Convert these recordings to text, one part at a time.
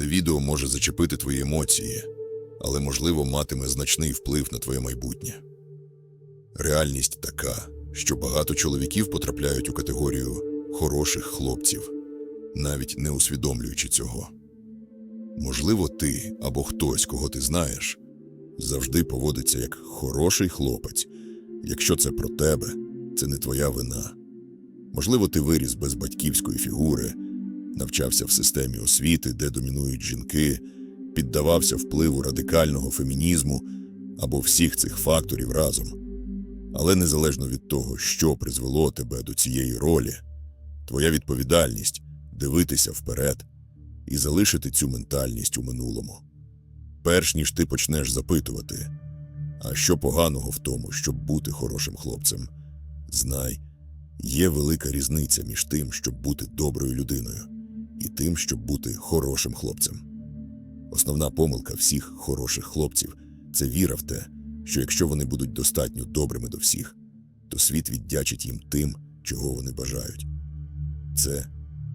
Це відео може зачепити твої емоції, але, можливо, матиме значний вплив на твоє майбутнє. Реальність така, що багато чоловіків потрапляють у категорію хороших хлопців, навіть не усвідомлюючи цього. Можливо, ти або хтось, кого ти знаєш, завжди поводиться як хороший хлопець. Якщо це про тебе, це не твоя вина. Можливо, ти виріс без батьківської фігури, навчався в системі освіти, де домінують жінки, піддавався впливу радикального фемінізму або всіх цих факторів разом. Але незалежно від того, що призвело тебе до цієї ролі, твоя відповідальність дивитися вперед і залишити цю ментальність у минулому. Перш ніж ти почнеш запитувати, а що поганого в тому, щоб бути хорошим хлопцем, знай, є велика різниця між тим, щоб бути доброю людиною, і тим, щоб бути хорошим хлопцем. Основна помилка всіх хороших хлопців це віра в те, що якщо вони будуть достатньо добрими до всіх, то світ віддячить їм тим, чого вони бажають. Це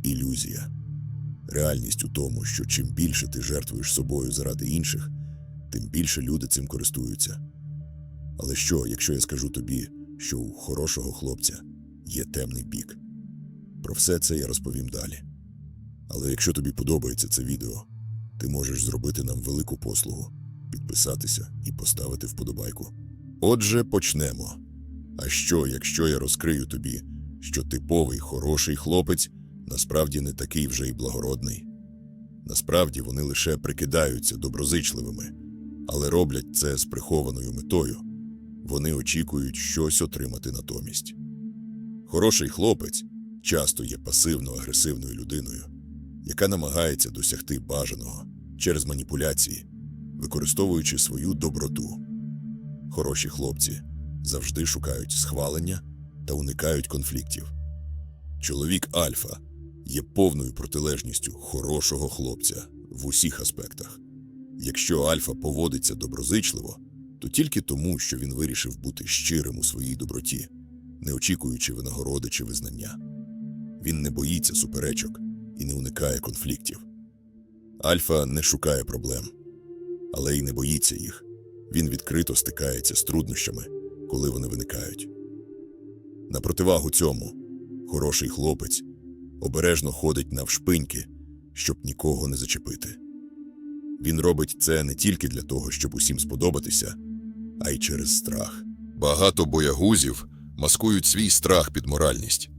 ілюзія. Реальність у тому, що чим більше ти жертвуєш собою заради інших, тим більше люди цим користуються. Але що, якщо я скажу тобі, що у хорошого хлопця є темний бік? Про все це я розповім далі. Але якщо тобі подобається це відео, ти можеш зробити нам велику послугу, підписатися і поставити вподобайку. Отже, почнемо. А що, якщо я розкрию тобі, що типовий хороший хлопець насправді не такий вже й благородний? Насправді вони лише прикидаються доброзичливими, але роблять це з прихованою метою. Вони очікують щось отримати натомість. Хороший хлопець часто є пасивно-агресивною людиною, яка намагається досягти бажаного через маніпуляції, використовуючи свою доброту. Хороші хлопці завжди шукають схвалення та уникають конфліктів. Чоловік Альфа є повною протилежністю хорошого хлопця в усіх аспектах. Якщо Альфа поводиться доброзичливо, то тільки тому, що він вирішив бути щирим у своїй доброті, не очікуючи винагороди чи визнання. Він не боїться суперечок і не уникає конфліктів. Альфа не шукає проблем, але й не боїться їх. Він відкрито стикається з труднощами, коли вони виникають. На противагу цьому, хороший хлопець обережно ходить навшпиньки, щоб нікого не зачепити. Він робить це не тільки для того, щоб усім сподобатися, а й через страх. Багато боягузів маскують свій страх під моральність.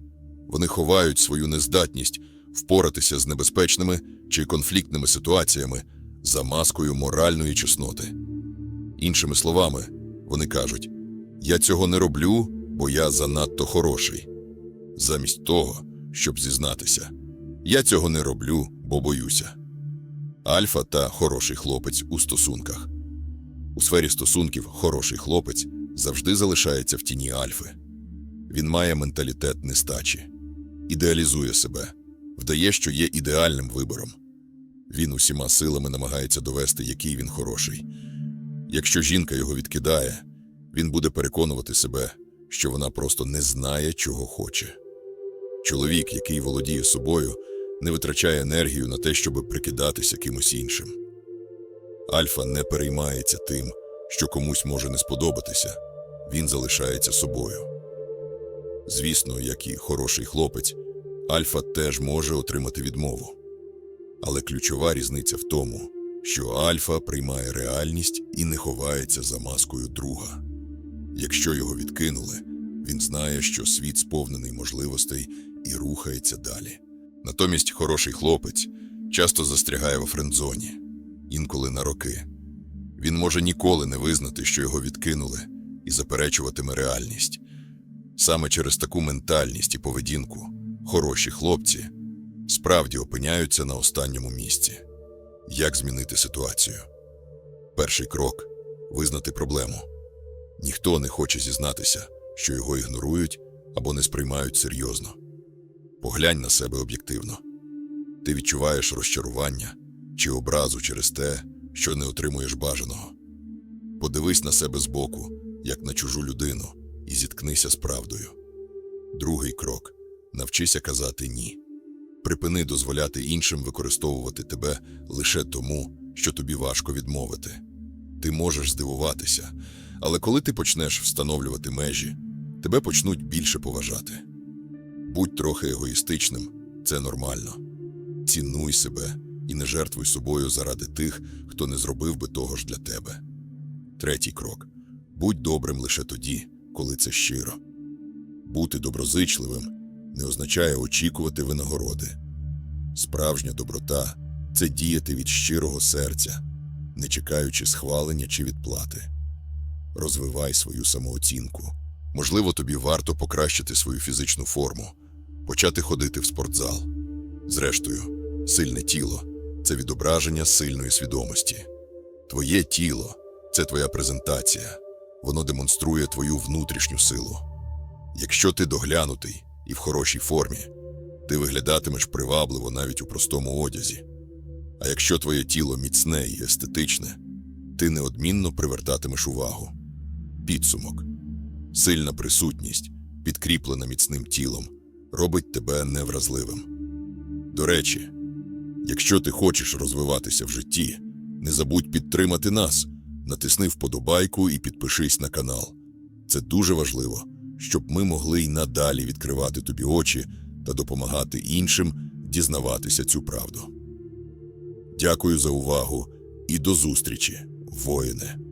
Вони ховають свою нездатність впоратися з небезпечними чи конфліктними ситуаціями за маскою моральної чесноти. Іншими словами, вони кажуть: Я цього не роблю, бо я занадто хороший. Замість того, щоб зізнатися, я цього не роблю, бо боюся. Альфа та хороший хлопець у стосунках. У сфері стосунків хороший хлопець завжди залишається в тіні альфи. Він має менталітет нестачі, ідеалізує себе, вдає, що є ідеальним вибором. Він усіма силами намагається довести, який він хороший. Якщо жінка його відкидає, він буде переконувати себе, що вона просто не знає, чого хоче. Чоловік, який володіє собою, не витрачає енергію на те, щоб прикидатися кимось іншим. Альфа не переймається тим, що комусь може не сподобатися, він залишається собою. Звісно, як і хороший хлопець, Альфа теж може отримати відмову. Але ключова різниця в тому, що Альфа приймає реальність і не ховається за маскою друга. Якщо його відкинули, він знає, що світ сповнений можливостей і рухається далі. Натомість хороший хлопець часто застрягає во френдзоні, інколи на роки. Він може ніколи не визнати, що його відкинули, і заперечуватиме реальність. Саме через таку ментальність і поведінку хороші хлопці справді опиняються на останньому місці. Як змінити ситуацію? Перший крок визнати проблему. Ніхто не хоче зізнатися, що його ігнорують або не сприймають серйозно. Поглянь на себе об'єктивно. Ти відчуваєш розчарування чи образу через те, що не отримуєш бажаного. Подивись на себе збоку, як на чужу людину, і зіткнися з правдою. Другий крок навчися казати ні. Припини дозволяти іншим використовувати тебе лише тому, що тобі важко відмовити. Ти можеш здивуватися, але коли ти почнеш встановлювати межі, тебе почнуть більше поважати. Будь трохи егоїстичним, це нормально. Цінуй себе і не жертвуй собою заради тих, хто не зробив би того ж для тебе. Третій крок будь добрим лише тоді, коли це щиро. Бути доброзичливим не означає очікувати винагороди. Справжня доброта це діяти від щирого серця, не чекаючи схвалення чи відплати. Розвивай свою самооцінку. Можливо, тобі варто покращити свою фізичну форму, почати ходити в спортзал. Зрештою, сильне тіло це відображення сильної свідомості. Твоє тіло це твоя презентація, воно демонструє твою внутрішню силу. Якщо ти доглянутий і в хорошій формі, ти виглядатимеш привабливо навіть у простому одязі. А якщо твоє тіло міцне і естетичне, ти неодмінно привертатимеш увагу. Підсумок. Сильна присутність, підкріплена міцним тілом, робить тебе невразливим. До речі, якщо ти хочеш розвиватися в житті, не забудь підтримати нас, натисни вподобайку і підпишись на канал. Це дуже важливо, щоб ми могли й надалі відкривати тобі очі та допомагати іншим дізнаватися цю правду. Дякую за увагу і до зустрічі, воїне!